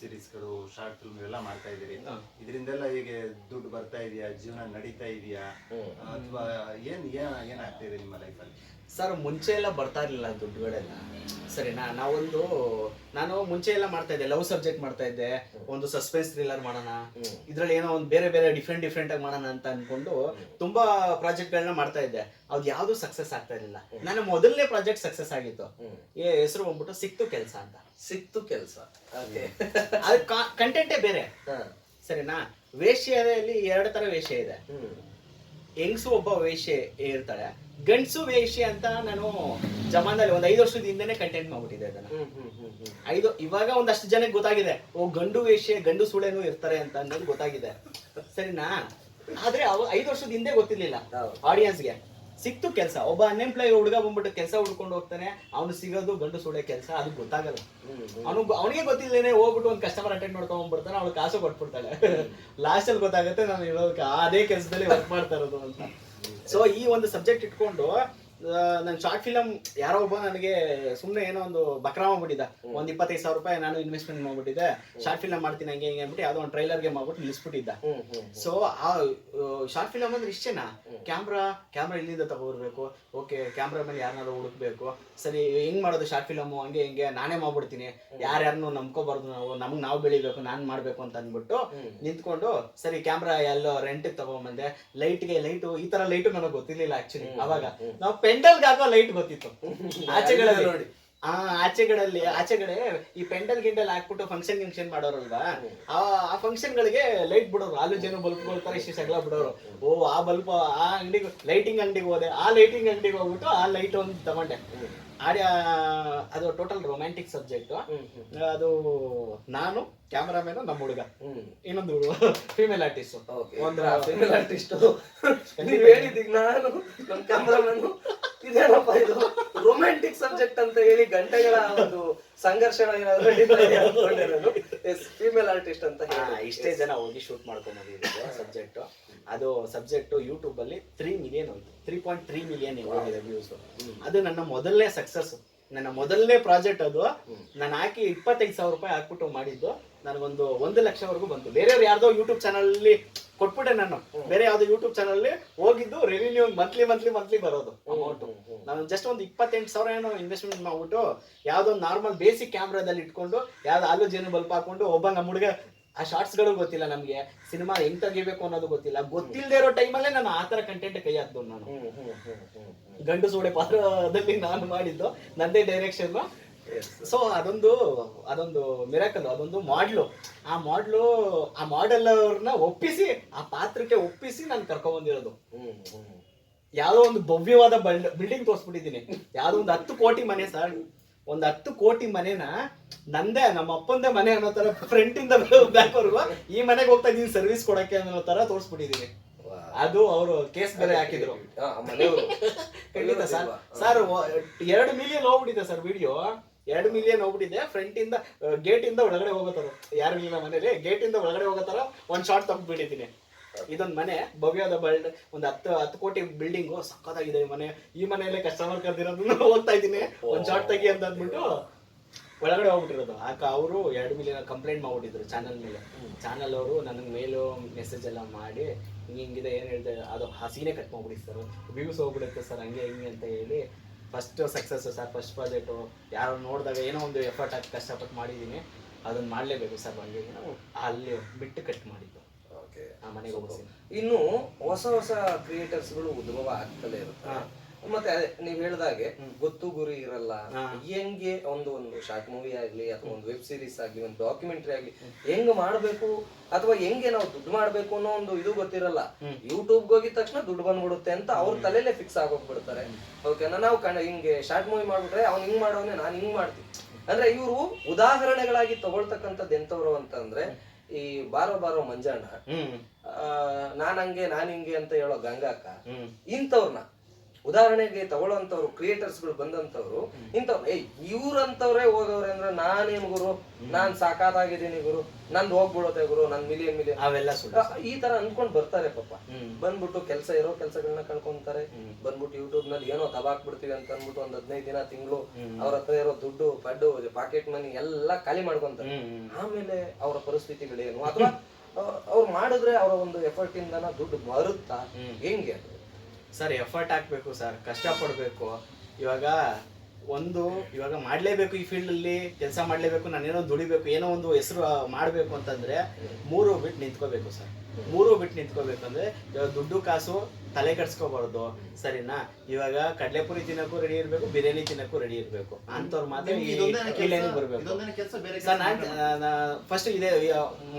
ಸೀರೀಸ್ಗಳು short film ಎಲ್ಲ ಮಾಡ್ತಾ ಇದ್ದೀರಿ. ಇದರಿಂದೆಲ್ಲ ಹೀಗೆ ದುಡ್ಡು ಬರ್ತಾ ಇದೆಯಾ? ಜೀವನ ನಡೀತಾ ಇದೆಯಾ? ಅಥವಾ ಏನ್ ಏನ್ ಏನಾಗ್ತಾ ಇದೆ ನಿಮ್ಮ ಲೈಫಲ್ಲಿ ಸರ್ ಮುಂಚೆ ಎಲ್ಲ ಬರ್ತಾ ಇರಲಿಲ್ಲ ದುಡ್ಡುಗಳೆಲ್ಲ. ಸರಿನಾ ನಾವೊಂದು ನಾನು ಮುಂಚೆ ಎಲ್ಲ ಮಾಡ್ತಾ ಇದ್ದೆ. ಲವ್ ಸಬ್ಜೆಕ್ಟ್ ಮಾಡ್ತಾ ಇದ್ದೆ. ಒಂದು ಸಸ್ಪೆನ್ಸ್ ಥ್ರಿಲ್ಲರ್ ಮಾಡೋಣ. ಇದ್ರಲ್ಲಿ ಏನೋ ಒಂದು ಬೇರೆ ಬೇರೆ ಡಿಫ್ರೆಂಟ್ ಡಿಫ್ರೆಂಟ್ ಆಗಿ ಮಾಡೋಣ ಅಂತ ಅನ್ಕೊಂಡು ತುಂಬಾ ಪ್ರಾಜೆಕ್ಟ್ಗಳನ್ನ ಮಾಡ್ತಾ ಇದ್ದೆ. ಅದು ಯಾವ್ದು ಸಕ್ಸಸ್ ಆಗ್ತಾ ಇರಲಿಲ್ಲ. ನನ್ನ ಮೊದಲನೇ ಪ್ರಾಜೆಕ್ಟ್ ಸಕ್ಸಸ್ ಆಗಿತ್ತು. ಏ ಹೆಸರು ಬಂದ್ಬಿಟ್ಟು ಸಿಕ್ತು ಕೆಲಸ ಅಂತ. ಸಿಕ್ತು ಕೆಲಸ. ಅದು ಕಂಟೆಂಟೇ ಬೇರೆ. ಹಾ. ಸರಿನಾ? ವೇಷ್ಯಲ್ಲಿ ಎರಡು ತರ ವೇಷ್ಯ ಇದೆ. ಹೆಂಗ್ಸು ಒಬ್ಬ ವೇಶ್ಯೆ ಇರ್ತಾಳೆ. ಗಂಡಸು ವೇಶ್ಯೆ ಅಂತ ನಾನು ಜಮಾನಲ್ಲಿ ಒಂದ್ ಐದು ವರ್ಷದ ಹಿಂದೆನೆ ಕಂಟೆಂಟ್ ಮಾಡ್ಬಿಟ್ಟಿದ್ದೆ ಅದನ್ನ. ಐದು ಇವಾಗ ಒಂದಷ್ಟು ಜನಕ್ಕೆ ಗೊತ್ತಾಗಿದೆ. ಓ ಗಂಡು ವೇಶ್ಯೆ ಗಂಡು ಸುಳೆನೂ ಇರ್ತಾರೆ ಅಂತ ಅನ್ನೋದು ಗೊತ್ತಾಗಿದೆ. ಸರಿನಾ? ಆದ್ರೆ ಅವ್ ಐದು ವರ್ಷದ ಹಿಂದೆ ಗೊತ್ತಿರ್ಲಿಲ್ಲ ಆಡಿಯನ್ಸ್ಗೆ ಸಿಕ್ತು ಕೆಲಸ. ಒಬ್ಬ ಅನ್ಎಂಪ್ಲಾಯ್ ಹುಡುಗ ಬಂದ್ಬಿಟ್ಟು ಕೆಲಸ ಹುಡ್ಕೊಂಡು ಹೋಗ್ತಾನೆ ಅವನು ಸಿಗೋದು ಗಂಡು ಸುಳೆ ಕೆಲಸ ಅದು ಗೊತ್ತಾಗಲ್ಲ. ಅವನು ಅವನಿಗೆ ಗೊತ್ತಿಲ್ಲೇನೆ ಹೋಗ್ಬಿಟ್ಟು ಒಂದು ಕಸ್ಟಮರ್ ಅಟೆಂಡ್ ಮಾಡ್ಕೊಂಡ್ ಬಂದ್ಬಿಡ್ತಾನೆ ಅವಳು ಕಾಸು ಕೊಟ್ಬಿಡ್ತಾಳೆ. ಲಾಸ್ಟ್ ಅಲ್ಲಿ ಗೊತ್ತಾಗುತ್ತೆ ನಾನು ಇರೋದಕ್ಕೆ ಅದೇ ಕೆಲಸದಲ್ಲಿ ವರ್ಕ್ ಮಾಡ್ತಾ ಇರೋದು ಅಂತ. ಸೊ ಈ ಒಂದು ಸಬ್ಜೆಕ್ಟ್ ಇಟ್ಕೊಂಡು ನನ್ನ ಶಾರ್ಟ್ ಫಿಲಮ್ ಯಾರೋ ಒಬ್ಬ ನನಗೆ ಸುಮ್ಮನೆ ಏನೋ ಒಂದು ಬಕ್ರಾ ಮಾಡ್ಬಿಟ್ಟಿದ್ದ. ಒಂದು ಇಪ್ಪತ್ತೈದು ಸಾವಿರ ರೂಪಾಯಿ ನಾನು ಇನ್ವೆಸ್ಟ್ಮೆಂಟ್ ಮಾಡ್ಬಿಟ್ಟಿದ್ದೆ. ಶಾರ್ಟ್ ಫಿಲಮ್ ಮಾಡ್ತೀನಿ ಹಂಗೆ ಹಿಂಗೆ ಅಂದ್ಬಿಟ್ಟು ಯಾವುದೋ ಒಂದು ಟ್ರೈಲರ್ಗೆ ಮಾಡ್ಬಿಟ್ಟು ನಿಲ್ಲಿಸ್ಬಿಟ್ಟಿದ್ದ ಸೊ ಆ ಶಾರ್ಟ್ ಫಿಲಮ್ ಅಂದ್ರೆ ಇಷ್ಟೇನಾ? ಕ್ಯಾಮ್ರಾ ಕ್ಯಾಮ್ರಾ ಇಲ್ಲಿಂದ ತಗೋಬರ್ಬೇಕು ಓಕೆ ಕ್ಯಾಮ್ರಾ ಮೇಲೆ ಯಾರನ್ನಾರು ಹುಡುಕ್ಬೇಕು. ಸರಿ ಹೆಂಗ್ ಮಾಡೋದು ಶಾರ್ಟ್ ಫಿಲಮ್ ಹಂಗೆ ಹಿಂಗೆ ನಾನೇ ಮಾಡ್ಬಿಡ್ತೀನಿ. ಯಾರ್ಯಾರನ್ನೂ ನಂಬ್ಕೋಬಾರ್ದು ನಾವು. ನಮ್ಗೆ ನಾವು ಬೆಳಿಬೇಕು ನಾನು ಮಾಡ್ಬೇಕು ಅಂತ ಅಂದ್ಬಿಟ್ಟು. ನಿಂತ್ಕೊಂಡು ಸರಿ ಕ್ಯಾಮ್ರಾ ಎಲ್ಲೋ ರೆಂಟಿಗೆ ತಗೊಂಬಂದೆ. ಲೈಟ್ಗೆ ಲೈಟು ಈ ತರ ಲೈಟು ನನಗೆ ಗೊತ್ತಿರ್ಲಿಲ್ಲ ಆ್ಯಕ್ಚುಲಿ ಅವಾಗ. ನಾವು ಪೆಂಡಲ್ಗೆ ಹಾಕೋ ಲೈಟ್ ಗೊತ್ತಿತ್ತು. ಆಚೆಗಳಲ್ಲಿ. ನೋಡಿ. ಆ ಆಚೆಗಳಲ್ಲಿ ಆಚೆಗಡೆ ಈ ಪೆಂಡಲ್ ಗಿಂಡಲ್ ಹಾಕ್ಬಿಟ್ಟು ಫಂಕ್ಷನ್ ಗಿಂಕ್ಷನ್ ಮಾಡೋರಲ್ವಾ? ಆ ಆ ಫಂಕ್ಷನ್ ಗಳಿಗೆ ಲೈಟ್ ಬಿಡೋರು. ಆಲು ಜನ ಬಲ್ಬ್ಗಳು ತರ ಇಷ್ಟು ಸಗಲ ಬಿಡೋರು. ಓ ಆ ಬಲ್ಬ್ ಆ ಅಂಗಡಿಗೆ ಲೈಟಿಂಗ್ ಅಂಗಡಿಗೆ ಹೋದೆ. ಆ ಲೈಟಿಂಗ್ ಅಂಗಡಿಗೆ ಹೋಗ್ಬಿಟ್ಟು ಆ ಲೈಟ್ ಒಂದು ತಗೊಂಡೆ. ಆಡಿ ಅದು ಟೋಟಲ್ ರೊಮ್ಯಾಂಟಿಕ್ ಸಬ್ಜೆಕ್ಟ್ ಅದು ನಾನು ಕ್ಯಾಮರಾಮೇನು ನಮ್ಮ ಹುಡುಗ. ಇನ್ನೊಂದು ಫಿಮೇಲ್ ಆರ್ಟಿಸ್ಟ್ ಒಂದ್ರ ಒಂದು ಫಿಮೇಲ್ ಆರ್ಟಿಸ್ಟ್ ನೀವ್ ಹೇಳಿದ್ದೀಗ ನಾನು ಕ್ಯಾಮ್ರಾಮನ್ ಇದು ರೊಮ್ಯಾಂಟಿಕ್ ಸಬ್ಜೆಕ್ಟ್ ಅಂತ ಹೇಳಿ ಗಂಟೆಗಳ ಒಂದು ಸಂಘರ್ಷ ಫಿಮೇಲ್ ಆರ್ಟಿಸ್ಟ್ ಅಂತ ಇಷ್ಟೇ ಜನ ಹೋಗಿ ಶೂಟ್ ಮಾಡ್ಕೊಂಡು ಬಂದಿದ್ದು ಸಬ್ಜೆಕ್ಟ್ ಅದು ಸಬ್ಜೆಕ್ಟ್ ಯೂಟ್ಯೂಬ್ ಅಲ್ಲಿ ತ್ರೀ ಮಿಲಿಯನ್ ಹೋಯ್ತು. ತ್ರೀ ಪಾಯಿಂಟ್ ತ್ರೀ ಮಿಲಿಯನ್ ಹೋಗಿದೆ ವ್ಯೂಸ್ ಅದು ನನ್ನ ಮೊದಲನೇ ಸಕ್ಸಸ್ ನನ್ನ ಮೊದಲನೇ ಪ್ರಾಜೆಕ್ಟ್ ಅದು. ನಾನು ಹಾಕಿ ಇಪ್ಪತ್ತೈದು ಸಾವಿರ ರೂಪಾಯಿ ಹಾಕ್ಬಿಟ್ಟು ಮಾಡಿದ್ದು. ನನಗೊಂದು ಒಂದು ಲಕ್ಷವರೆಗೂ ಬಂತು. ಬೇರೆಯವ್ರು ಯಾರ್ದೋ ಯೂಟ್ಯೂಬ್ ಚಾನಲ್ ಅಲ್ಲಿ ಕೊಟ್ಬಿಟ್ಟೆ ನಾನು. ಬೇರೆ ಯಾವ್ದೋ ಯೂಟ್ಯೂಬ್ ಚಾನಲ್ ಅಲ್ಲಿ ಹೋಗಿದ್ದು ರೆವಿನ್ಯೂ ಮಂತ್ಲಿ ಮಂತ್ಲಿ ಮಂತ್ಲಿ ಬರೋದು ಅಮೌಂಟ್ ನಾನು ಜಸ್ಟ್ ಒಂದು ಇಪ್ಪತ್ತೆಂಟು ಸಾವಿರ ಏನೋ ಇನ್ವೆಸ್ಟ್ಮೆಂಟ್ ಮಾಡ್ಬಿಟ್ಟು ಯಾವ್ದೋ ನಾರ್ಮಲ್ ಬೇಸಿಕ್ ಕ್ಯಾಮ್ರಾದಲ್ಲಿ ಇಟ್ಕೊಂಡು ಯಾವ್ದು ಆಲೂ ಜೇನು ಬಲ್ಪ್ ಹಾಕೊಂಡು ಒಬ್ಬ ನಮ್ಮ ಹುಡುಗ ಆ ಶಾರ್ಟ್ಸ್ಗಳು ಗೊತ್ತಿಲ್ಲ ನಮಗೆ. ಸಿನಿಮಾ ಹೆಂಗ್ ತೆಗಿಬೇಕು ಅನ್ನೋದು ಗೊತ್ತಿಲ್ಲ. ಗೊತ್ತಿಲ್ಲದೆ ಇರೋ ಟೈಮಲ್ಲೇ ನಾನು ಆ ಥರ ಕಂಟೆಂಟ್ ಕೈ ಹಾಕ್ದು ನಾನು. ಗಂಡು ಸೋಡೆ ಪಾತ್ರದಲ್ಲಿ ನಾನು ಮಾಡಿದ್ದು ನಂದೇ ಡೈರೆಕ್ಷನ್ ಸೊ ಅದೊಂದು ಅದೊಂದು ಮಿರಾಕಲ್ ಅದೊಂದು ಮಾಡ್ಲು ಆ ಮಾಡ್ಲು ಆ ಮಾಡೆಲ್ ಅವ್ರನ್ನ ಒಪ್ಪಿಸಿ ಆ ಪಾತ್ರಕ್ಕೆ ಒಪ್ಪಿಸಿ ನಾನು ಕರ್ಕೊಂಡ್ಬಂದಿರೋದು ಯಾವ್ದೋ ಒಂದು ಭವ್ಯವಾದ ಬಿಲ್ಡಿಂಗ್ ತೋರಿಸ್ಬಿಟ್ಟಿದ್ದೀನಿ. ಯಾವ್ದೋ ಒಂದು ಹತ್ತು ಕೋಟಿ ಮನೆ ಸರ್. ಒಂದು ಹತ್ತು ಕೋಟಿ ಮನೆನ ನಂದೇ ನಮ್ಮ ಅಪ್ಪಂದೇ ಮನೆ ಅನ್ನೋ ತರ ಫ್ರಂಟ್ ಇಂದ ಬ್ಯಾಕ್ ವರ್ಗು ಈ ಮನೆಗೆ ಹೋಗ್ತಾ ಇದೀನಿ ಸರ್ವಿಸ್ ಕೊಡಕ್ಕೆ ಅನ್ನೋ ತರ ತೋರಿಸ್ಬಿಟ್ಟಿದ್ದೀನಿ. ಅದು ಅವರು ಕೇಸ್ ಬೇರೆ ಹಾಕಿದ್ರು. ಖಂಡಿತ ಸರ್. ಸರ್ ಎರಡು ಮಿಲಿಯನ್ ಹೋಗ್ಬಿಟ್ಟಿದೆ ಸರ್ ವಿಡಿಯೋ ಎರಡು ಮಿಲಿಯನ್ ಹೋಗ್ಬಿಟ್ಟಿದೆ. ಫ್ರಂಟ್ ಇಂದ ಗೇಟ್ ಇಂದ ಒಳಗಡೆ ಹೋಗತ್ತಾರ ಯಾರು ಮಿಲಿಯನ್ ಮನೇಲಿ? ಗೇಟ್ ಇಂದ ಒಳಗಡೆ ಹೋಗತ್ತಾರ ಒಂದ್ ಶಾರ್ಟ್ ತೆಗ್ದ್ಬಿಟ್ಟಿದ್ದೀನಿ ಇದೊಂದ್ ಮನೆ ಭವ್ಯದ ಬಲ್ಡ್ ಒಂದ್ ಹತ್ತು ಹತ್ತು ಕೋಟಿ ಬಿಲ್ಡಿಂಗು ಸಕ್ಕತ್ತಾಗಿದೆ ಈ ಮನೆ. ಈ ಮನೆಯಲ್ಲೇ ಕಸ್ಟಮರ್ ಕರ್ದಿರೋದನ್ನ ಹೋಗ್ತಾ ಇದ್ದೀನಿ. ಒಂದ್ ಶಾರ್ಟ್ ತಗಿ ಅಂತ ಅಂದ್ಬಿಟ್ಟು ಒಳಗಡೆ ಹೋಗ್ಬಿಟ್ಟಿರೋದು. ಆಕ ಅವರು ಎರಡು ಮಿಲಿಯನ್ ಕಂಪ್ಲೇಂಟ್ ಮಾಡ್ಬಿಟ್ಟಿದ್ರು ಚಾನಲ್ ಮೇಲೆ. ಚಾನಲ್ ಅವರು ನನಗೆ ಮೇಲು ಮೆಸೇಜ್ ಎಲ್ಲ ಮಾಡಿ ಹಿಂಗೆ ಹಿಂಗಿದೆ ಏನು ಹೇಳ್ತಾರೆ ಅದು ಹಸಿನೇ ಕಟ್ ಮಾಡ್ಬಿಡಿ ಸರ್. ವ್ಯೂಸ್ ಹೋಗ್ಬಿಡುತ್ತೆ ಸರ್ ಹಂಗೆ ಹಿಂಗೆ ಅಂತ ಹೇಳಿ. First success sir first project ಯಾರು ನೋಡಿದಾಗ ಏನೋ ಒಂದು ಎಫರ್ಟ್ ಹಾಕಿ ಕಷ್ಟಪಟ್ಟು ಮಾಡಿದ್ದೀನಿ ಅದನ್ನ ಮಾಡಲೇಬೇಕು ಸರ್ ಬಂದಿದ್ದೀನಿ ನಾವು ಅಲ್ಲಿ ಬಿಟ್ಟು ಕಟ್ ಮಾಡಿದ್ದು. ಓಕೆ ಆ ಮನೆಗೆ ಇನ್ನು ಹೊಸ ಹೊಸ ಕ್ರಿಯೇಟರ್ಸ್ಗಳು ಉದ್ಭವ ಆಗ್ತಲೇ ಇರುತ್ತೆ. ಮತ್ತೆ ಅದೇ ನೀವ್ ಹೇಳ್ದಾಗೆ ಗೊತ್ತು ಗುರಿ ಇರಲ್ಲ. ಹೆಂಗೆ ಒಂದು ಒಂದು ಶಾರ್ಟ್ ಮೂವಿ ಆಗ್ಲಿ ಅಥವಾ ಒಂದು ವೆಬ್ ಸೀರೀಸ್ ಆಗ್ಲಿ ಒಂದು ಡಾಕ್ಯುಮೆಂಟ್ರಿ ಆಗ್ಲಿ ಹೆಂಗ್ ಮಾಡ್ಬೇಕು ಅಥವಾ ಹೆಂಗೆ ನಾವು ದುಡ್ಡು ಮಾಡ್ಬೇಕು ಅನ್ನೋ ಒಂದು ಇದು ಗೊತ್ತಿರಲ್ಲ. ಯೂಟ್ಯೂಬ್ ಹೋಗಿದ ತಕ್ಷಣ ದುಡ್ಡು ಬಂದ್ಬಿಡುತ್ತೆ ಅಂತ ಅವ್ರ ತಲೆಲೆ ಫಿಕ್ಸ್ ಆಗೋಗ್ಬಿಡ್ತಾರೆ. ಓಕೆನಾ ನಾವು ಕಣ ಹಿಂಗೆ ಶಾರ್ಟ್ ಮೂವಿ ಮಾಡ್ಬಿಟ್ರೆ ಅವ್ನು ಹಿಂಗ್ ಮಾಡೋನೆ ನಾನು ಹಿಂಗ್ ಮಾಡ್ತೀನಿ. ಅಂದ್ರೆ ಇವರು ಉದಾಹರಣೆಗಳಾಗಿ ತಗೊಳ್ತಕ್ಕಂಥದ್ದು ಎಂತವ್ರು ಅಂತಂದ್ರೆ ಈ ಬಾರೋ ಬಾರೋ ಮಂಜಣ್ಣ. ನಾನ್ ಹಂಗೆ ನಾನ್ ಹಿಂಗೆ ಅಂತ ಹೇಳೋ ಗಂಗಾಕ ಇಂಥವ್ರನ್ನ ಉದಾಹರಣೆಗೆ ತಗೊಳ್ಳೋಂಥವ್ರು ಕ್ರಿಯೇಟರ್ಸ್ಗಳು ಬಂದಂತವ್ರು ಇಂಥವ್ರು ಏ ಇವ್ರಂತವ್ರೆ ಹೋಗವ್ರೆ ಅಂದ್ರೆ ನಾನೇನ್ ಗುರು ನಾನ್ ಸಾಕಾದಾಗಿದ್ದೀನಿ ಗುರು ನಂದು ಹೋಗ್ಬಿಡೋತೆ ಗುರು ನನ್ ಮಿಲಿಯನ್ ಮಿಲಿಯನ್ ಅವೆಲ್ಲ ಈ ತರ ಅನ್ಕೊಂಡ್ ಬರ್ತಾರೆ ಪಾಪ. ಬಂದ್ಬಿಟ್ಟು ಕೆಲಸ ಇರೋ ಕೆಲಸಗಳನ್ನ ಕಳ್ಕೊಂತಾರೆ ಬಂದ್ಬಿಟ್ಟು ಯೂಟ್ಯೂಬ್ನಲ್ಲಿ ಏನೋ ದಬಾಕ್ ಬಿಡ್ತೀವಿ ಅಂತ ಅನ್ಬಿಟ್ಟು ಒಂದ್ ಹದಿನೈದು ದಿನ ತಿಂಗಳು ಅವ್ರ ಹತ್ರ ಇರೋ ದುಡ್ಡು ಪಡ್ಡು ಪಾಕೆಟ್ ಮನಿ ಎಲ್ಲ ಖಾಲಿ ಮಾಡ್ಕೊಂತಾರೆ. ಆಮೇಲೆ ಅವರ ಪರಿಸ್ಥಿತಿಗಳೇನು ಅಥವಾ ಅವ್ರು ಮಾಡಿದ್ರೆ ಅವರ ಒಂದು ಎಫರ್ಟ್ ಇಂದನ ದುಡ್ಡು ಬರುತ್ತಾ? ಹೆಂಗೆ ಅದು? ಸರ್ ಎಫರ್ಟ್ ಹಾಕ್ಬೇಕು ಸರ್, ಕಷ್ಟಪಡಬೇಕು. ಇವಾಗ ಒಂದು, ಇವಾಗ ಮಾಡಲೇಬೇಕು ಈ ಫೀಲ್ಡಲ್ಲಿ, ಕೆಲಸ ಮಾಡಲೇಬೇಕು, ನಾನೇನೋ ದುಡಿಬೇಕು, ಏನೋ ಒಂದು ಹೆಸರು ಮಾಡಬೇಕು ಅಂತಂದ್ರೆ ಮೂರು ಬಿಟ್ಟು ನಿಂತ್ಕೋಬೇಕು ಸರ್. ಮೂರು ಬಿಟ್ಟು ನಿಂತ್ಕೋಬೇಕಂದ್ರೆ ಇವಾಗ ದುಡ್ಡು ಕಾಸು ತಲೆ ಕಟ್ಸ್ಕೋಬಾರ್ದು ಸರಿನಾ? ಇವಾಗ ಕಡಲೆಪುರಿ ತಿನ್ನಕ್ಕೂ ರೆಡಿ ಇರಬೇಕು ಬಿರಿಯಾನಿ ತಿನ್ನಕ್ಕೂ ರೆಡಿ ಇರಬೇಕು. ಅಂತವ್ರ ಮಾತ್ರ ಬರಬೇಕು. ಸರ್ ನಾನು ಫಸ್ಟ್ ಇದೆ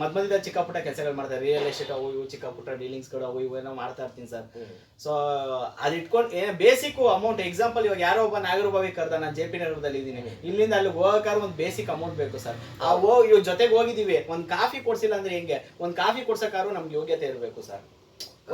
ಮದ್ ಮಧ್ಯದ ಚಿಕ್ಕ ಪುಟ್ಟ ಕೆಲಸಗಳು ಮಾಡ್ತಾರೆ. ರಿಯಲ್ ಎಸ್ಟೇಟ್ ಅವು ಇವು ಚಿಕ್ಕ ಪುಟ್ಟ ಡೀಲಿಂಗ್ಸ್ಗಳು ಅವು ಇವು ಏನೋ ಮಾಡ್ತಾ ಇರ್ತೀನಿ ಸರ್. ಸೊ ಅದ್ ಇಟ್ಕೊಂಡು ಏನೋ ಬೇಸಿಕ್ ಅಮೌಂಟ್ ಎಕ್ಸಾಂಪಲ್ ಇವಾಗ ಯಾರೋ ಒಬ್ಬ ನಾಗರೂಪಾವಿ ಕರ್ದ ನಾನು ಜೆ ಪಿ ನಗರದಲ್ಲಿ ಇದ್ದೀನಿ. ಇಲ್ಲಿಂದ ಅಲ್ಲಿ ಹೋಗಕ್ಕಾದ್ರೆ ಒಂದು ಬೇಸಿಕ್ ಅಮೌಂಟ್ ಬೇಕು ಸರ್. ಆ ಹೋ ಇವ್ ಜೊತೆಗೆ ಹೋಗಿದೀವಿ ಒಂದು ಕಾಫಿ ಕೊಡ್ಸಿಲ್ಲ ಅಂದ್ರೆ ಹೆಂಗೆ? ಒಂದು ಕಾಫಿ ಕೊಡ್ಸಕ್ಕಾದ್ರು ನಮ್ಗೆ ಯೋಗ್ಯತೆ ಇರಬೇಕು ಸರ್.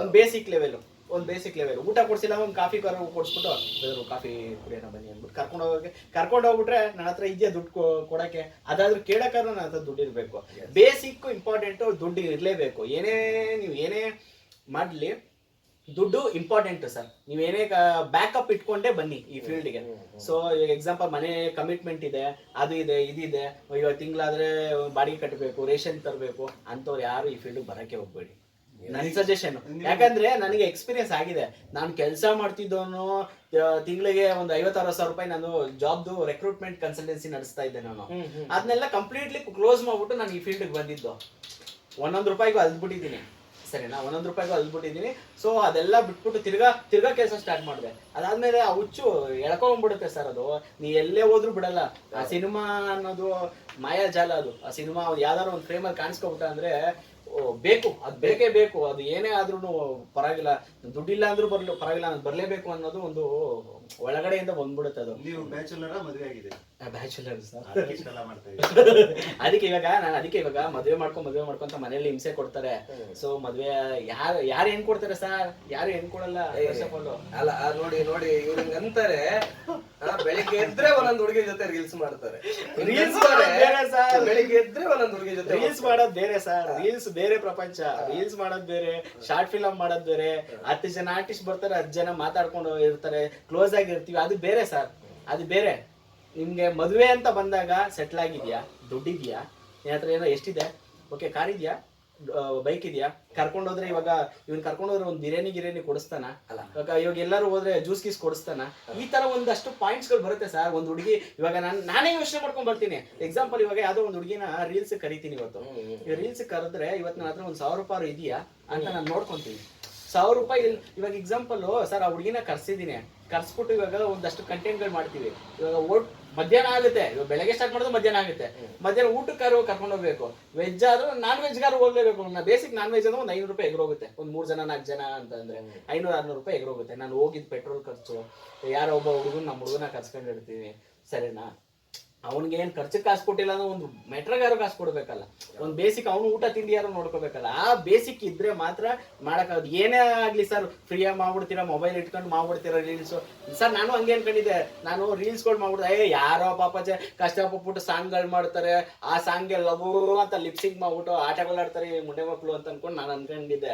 ಒಂದು ಬೇಸಿಕ್ ಲೆವೆಲ್ ಒಂದು ಬೇಸಿಕ್ ಲೆವೆಲ್ ಊಟ ಕೊಡಿಸಿಲ್ಲ ಒಂದು ಕಾಫಿ ಕರ್ ಕೊಡ್ಸ್ಬಿಟ್ಟು ಬೇರೆ ಕಾಫಿ ಕುಡಿಯೋಣ ಬನ್ನಿ ಅಂದ್ಬಿಟ್ಟು ಕರ್ಕೊಂಡು ಹೋಗೋಕೆ ಕರ್ಕೊಂಡು ಹೋಗ್ಬಿಟ್ರೆ ನನ್ನ ಹತ್ರ ಇದೆಯಾ ದುಡ್ಡು ಕೊಡೋಕ್ಕೆ ಕೊಡಕ್ಕೆ? ಅದಾದ್ರೂ ಕೇಳಕ್ಕಾದ್ರೂ ನನ್ನ ಹತ್ರ ದುಡ್ಡು ಇರಬೇಕು. ಬೇಸಿಕ್ ಇಂಪಾರ್ಟೆಂಟು ದುಡ್ಡು ಇರಲೇಬೇಕು. ಏನೇ ನೀವು ಏನೇ ಮಾಡಲಿ ದುಡ್ಡು ಇಂಪಾರ್ಟೆಂಟ್ ಸರ್ ನೀವು ಏನೇ ಬ್ಯಾಕಪ್ ಇಟ್ಕೊಂಡೇ ಬನ್ನಿ ಈ ಫೀಲ್ಡ್ಗೆ ಸೊ ಎಕ್ಸಾಂಪಲ್ ಮನೆ ಕಮಿಟ್ಮೆಂಟ್ ಇದೆ ಅದು ಇದೆ ಇದಿದೆ ಇವಾಗ ತಿಂಗಳಾದ್ರೆ ಬಾಡಿಗೆ ಕಟ್ಟಬೇಕು ರೇಷನ್ ತರಬೇಕು ಅಂತವ್ರು ಯಾರು ಈ ಫೀಲ್ಡ್ ಬರಕ್ಕೆ ಹೋಗ್ಬೇಡಿ. ನನ್ನ ಸಜೆಷನ್ ಯಾಕಂದ್ರೆ ನನಗೆ ಎಕ್ಸ್ಪೀರಿಯನ್ಸ್ ಆಗಿದೆ. ನಾನು ಕೆಲಸ ಮಾಡ್ತಿದ್ದವನು ತಿಂಗಳಿಗೆ ಒಂದು ಐವತ್ತಾರು ಸಾವಿರ ರೂಪಾಯಿ ನಾನು ಜಾಬ್ದು ರೆಕ್ರೂಟ್ಮೆಂಟ್ ಕನ್ಸಲ್ಟೆನ್ಸಿ ನಡೆಸ್ತಾ ಇದ್ದೆ ನಾನು. ಅದನ್ನೆಲ್ಲ ಕಂಪ್ಲೀಟ್ಲಿ ಕ್ಲೋಸ್ ಮಾಡ್ಬಿಟ್ಟು ನಾನು ಈ ಫೀಲ್ಡ್ಗೆ ಬಂದಿದ್ದು. ಒಂದೊಂದು ರೂಪಾಯಿಗೂ ಅಲ್ದ್ಬಿಟ್ಟಿದ್ದೀನಿ. ಸರಿನಾ? ಒಂದೊಂದು ರೂಪಾಯಿಗೂ ಅಲ್ಬಿಟ್ಟಿದ್ದೀನಿ ಸೊ ಅದೆಲ್ಲ ಬಿಟ್ಬಿಟ್ಟು ತಿರ್ಗಾ ತಿರ್ಗಾ ಕೆಲಸ ಸ್ಟಾರ್ಟ್ ಮಾಡಿದೆ. ಅದಾದ್ಮೇಲೆ ಆ ಹುಚ್ಚು ಎಳ್ಕೊಂಡ್ಬಿಡುತ್ತೆ ಸರ್ ಅದು. ನೀ ಎಲ್ಲೇ ಹೋದ್ರು ಬಿಡಲ್ಲ. ಆ ಸಿನಿಮಾ ಅನ್ನೋದು ಮಾಯಾಜಾಲ ಅದು. ಆ ಸಿನಿಮಾ ಯಾವ್ದಾದ್ರು ಒಂದು ಫ್ರೇಮಲ್ಲಿ ಕಾಣಿಸ್ಕೊಬಿಟ್ಟ ಅಂದ್ರೆ ಬೇಕು. ಅದು ಬೇಕೇ ಬೇಕು. ಅದು ಏನೇ ಆದ್ರೂ ಪರವಾಗಿಲ್ಲ. ದುಡ್ಡಿಲ್ಲ ಅಂದ್ರೂ ಬರ್ಲಿ ಪರವಾಗಿಲ್ಲ ನಾನು ಬರ್ಲೇಬೇಕು ಅನ್ನೋದು ಒಂದು ಒಳಗಡೆಯಿಂದ ಬಂದ್ಬಿಡುತ್ತೆ ಅದು. ನೀವು ಬ್ಯಾಚುಲರ್ ಮದುವೆ ಆಗಿದೆ? Bachelor sir. ಅದಕ್ಕೆ ಇವಾಗ ನಾನು ಅದಕ್ಕೆ ಇವಾಗ ಮದುವೆ ಮಾಡ್ಕೊಂಡು ಮದುವೆ ಮಾಡ್ಕೊಂತ ಮನೇಲಿ ಹಿಂಸೆ ಕೊಡ್ತಾರೆ. ಸೊ ಮದುವೆ ಯಾರು ಯಾರು ಹೆಣ್ ಕೊಡ್ತಾರೆ ಸರ್? ಯಾರು ಹೆಣ್ ಕೊಡಲ್ಲ? ಅಲ್ಲ ನೋಡಿ ನೋಡಿ ಇವ್ರ ಹಿಂಗ್ ಅಂತಾರೆ. ಬೆಳಿಗ್ಗೆ ಎದ್ರೆ ಒಂದೊಂದ್ ಹುಡುಗಿ ಜೊತೆ ರೀಲ್ಸ್ ಮಾಡ್ತಾರೆ. ರೀಲ್ಸ್. ಬೆಳಿಗ್ಗೆ ಎದ್ರೆ ಒಂದೊಂದ್ ಹುಡುಗಿ ಜೊತೆ ರೀಲ್ಸ್ ಮಾಡೋದು ಬೇರೆ ಸರ್. ರೀಲ್ಸ್ ಬೇರೆ ಪ್ರಪಂಚ ರೀಲ್ಸ್ ಮಾಡೋದ್ ಬೇರೆ ಶಾರ್ಟ್ ಫಿಲಮ್ ಮಾಡೋದ್ ಬೇರೆ. ಹತ್ತು ಜನ ಆರ್ಟಿಸ್ಟ್ ಬರ್ತಾರೆ, ಹತ್ತು ಜನ ಮಾತಾಡ್ಕೊಂಡು ಇರ್ತಾರೆ ಕ್ಲೋಸ್ ಆಗಿರ್ತೀವಿ ಅದು ಬೇರೆ ಸರ್. ಅದು ಬೇರೆ. ನಿಮ್ಗೆ ಮದುವೆ ಅಂತ ಬಂದಾಗ ಸೆಟ್ಲ್ ಆಗಿದ್ಯಾ? ದುಡ್ಡಿದ್ಯಾ? ನಿನ್ನ ಹತ್ರ ಏನೋ ಎಷ್ಟಿದೆ? ಓಕೆ ಕಾರ್ ಬೈಕ್ ಇದೆಯಾ? ಕರ್ಕೊಂಡು ಹೋದ್ರೆ ಇವಾಗ ಇವನ್ ಕರ್ಕೊಂಡು ಹೋದ್ರೆ ಒಂದು ಬಿರಿಯಾನಿ ಗಿರಿಯಾನಿ ಕೊಡಿಸ್ತಾನ? ಅಲ್ಲ. ಇವಾಗ ಇವಾಗ ಎಲ್ಲರೂ ಹೋದ್ರೆ ಜ್ಯೂಸ್ ಗೀಸ್ ಕೊಡಿಸ್ತಾನ? ಈ ತರ ಒಂದಷ್ಟು ಪಾಯಿಂಟ್ಸ್ಗಳು ಬರುತ್ತೆ ಸರ್ ಒಂದು ಹುಡುಗಿ ಇವಾಗ ನಾನು ನಾನೇ ಯೋಚನೆ ಮಾಡ್ಕೊಂಡ್ ಬರ್ತೀನಿ. ಎಕ್ಸಾಂಪಲ್ ಇವಾಗ ಯಾವ್ದೋ ಒಂದು ಹುಡುಗಿನ ರೀಲ್ಸ್ ಕರಿತೀನಿ ಇವತ್ತು. ರೀಲ್ಸ್ ಕರೆದ್ರೆ ಇವತ್ತು ನನ್ನ ಹತ್ರ ಒಂದ್ ಸಾವಿರ ರೂಪಾಯಿ ಇದೆಯಾ ಅಂತ ನಾನು ನೋಡ್ಕೊಂತೀನಿ. ಸಾವಿರ ರೂಪಾಯಿ ಇವಾಗ ಎಕ್ಸಾಂಪಲ್ ಸರ್ ಆ ಹುಡುಗಿನ ಕರ್ಸಿದ್ದೀನಿ ಕರ್ಸ್ಬಿಟ್ಟು ಇವಾಗ ಒಂದಷ್ಟು ಕಂಟೆಂಟ್ಗಳು ಮಾಡ್ತೀವಿ. ಇವಾಗ ಓಟ್ ಮಧ್ಯಾಹ್ನ ಆಗುತ್ತೆ. ಇವಾಗ ಬೆಳಗ್ಗೆ ಸ್ಟಾರ್ಟ್ ಮಾಡೋದು ಮಧ್ಯಾಹ್ನ ಆಗುತ್ತೆ. ಮಧ್ಯಾಹ್ನ ಊಟಕ್ಕಾರು ಕರ್ಕೊಂಡು ಹೋಗ್ಬೇಕು. ವೆಜ್ ಆದ್ರೂ ನಾನ್ ವೆಜ್ಗಾರು ಹೋಗ್ಲೇಬೇಕು. ಬೇಸಿಕ್ ನಾನ್ ವೆಜ್ ಅಂದ್ರೆ ಒಂದು ಐನೂರು ರೂಪಾಯಿ ಎಗ್ರೋಗುತ್ತೆ ಒಂದು ಮೂರು ಜನ ನಾಲ್ಕು ಜನ ಅಂತಂದ್ರೆ ಐನೂರು ಆರ್ನೂರು ರೂಪಾಯಿ ಎಗ್ರೋಗುತ್ತೆ ನಾನು ಹೋಗಿದ್ ಪೆಟ್ರೋಲ್ ಖರ್ಚು. ಯಾರೋ ಒಬ್ಬ ಹುಡುಗನ್ ನಮ್ಮ ಹುಡುಗನ ಕರ್ಸ್ಕೊಂಡಿರ್ತೀವಿ ಸರಿನಾ? ಅವನಿಗೆ ಏನು ಖರ್ಚು ಕಾಸು ಕೊಟ್ಟಿಲ್ಲ ಅಂದ್ರೆ ಒಂದು ಮೆಟ್ರಗಾರು ಕಾಸು ಕೊಡ್ಬೇಕಲ್ಲ. ಒಂದು ಬೇಸಿಕ್ ಅವನು ಊಟ ತಿಂಡಿ ಯಾರು ನೋಡ್ಕೋಬೇಕಲ್ಲ. ಆ ಬೇಸಿಕ್ ಇದ್ರೆ ಮಾತ್ರ ಮಾಡಕ್ಕಾಗೋದು ಏನೇ ಆಗ್ಲಿ ಸರ್ ಫ್ರೀಯಾಗಿ ಮಾಡ್ಬಿಡ್ತೀರಾ ಮೊಬೈಲ್ ಇಟ್ಕೊಂಡು ಮಾಡ್ಬಿಡ್ತೀರಾ ರೀಲ್ಸ್ ಸರ್ ನಾನು ಹಂಗೆ ಅನ್ಕೊಂಡಿದ್ದೆ. ನಾನು ರೀಲ್ಸ್ಗಳು ಮಾಡ್ಬಿಡ್ದೆ. ಏ, ಯಾರೋ ಪಾಪ ಜ, ಕಷ್ಟಪಟ್ಬಿಟ್ಟು ಸಾಂಗ್ಗಳು ಮಾಡ್ತಾರೆ. ಆ ಸಾಂಗ್ಗೆ ಲವ್ ಅಂತ ಲಿಪ್ಸಿಂಗ್ ಮಾಡ್ಬಿಟ್ಟು ಆಟಗಳಾಡ್ತಾರೆ ಮುಂಡೆ ಮಕ್ಕಳು ಅಂತ ಅನ್ಕೊಂಡು ನಾನು ಅನ್ಕೊಂಡಿದ್ದೆ.